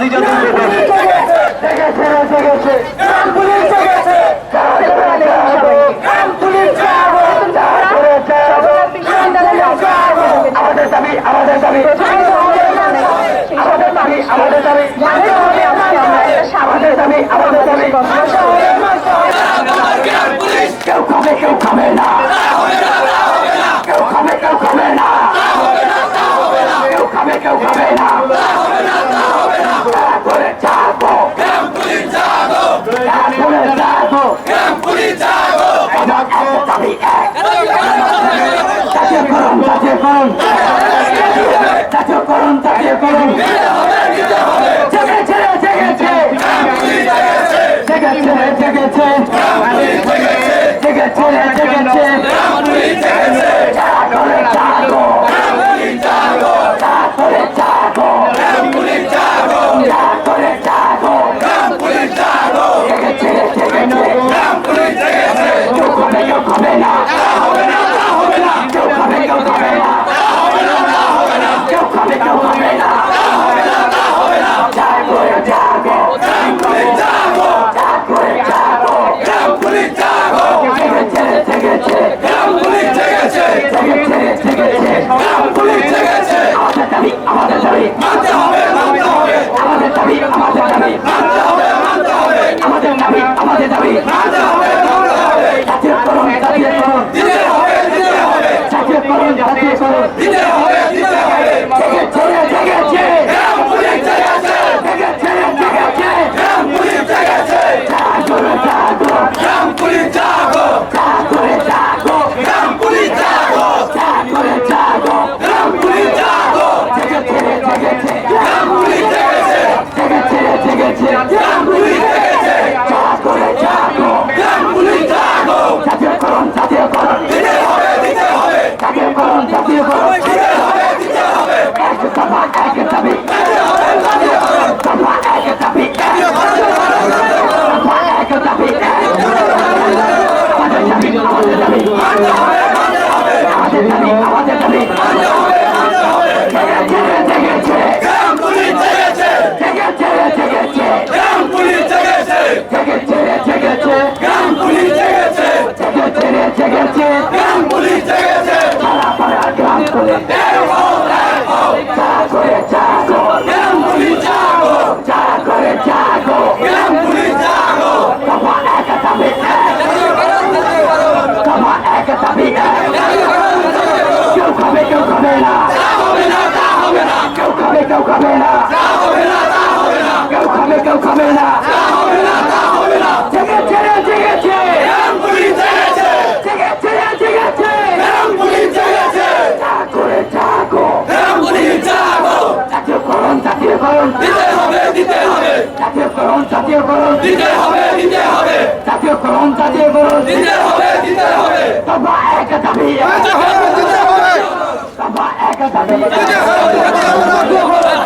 গাজী জাতীয় আমাদের দাবি আমাদের দাবি। আমাদের দাবি আমাদের দাবি। কেউ খাবে কেউ খাবে না। জাতীয় করণ জাতীয় করণ জাতীয় করণ জাতীয় করণ জেগেছে জেগেছে জেগেছে জেগেছে জেগেছে জেগেছে জাগরে জাগো জাগো জাগরে জাগো রামপুরি জাগো জাগরে জাগো রামপুরি জাগো জেগেছে জেগেছে রামপুরি জেগেছে Hey! Hey! পুলিশ জেগেছে জেগেছে গ্রাম পুলিশ জেগেছে তারা পাড়া গ্রাম পুলিশ দেখো দেখো চা করে জাগো গ্রাম পুলিশ জাগো চা করে জাগো গ্রাম পুলিশ জাগো তোমা একা তুমি তোমা একা তুমি কেউ খাবে কেউ খাবে না হবে না তা হবে না কেউ খাবে কেউ খাবে না তা হবে না তা হবে না কেউ খাবে কেউ খাবে না দিতে হবে দিতে হবে। জাতীয়করণ জাতীয়করণ দিতে হবে দিতে হবে। তবা এক দাবি। দিতে হবে দিতে হবে। তবা এক দাবি। দিতে হবে দিতে হবে।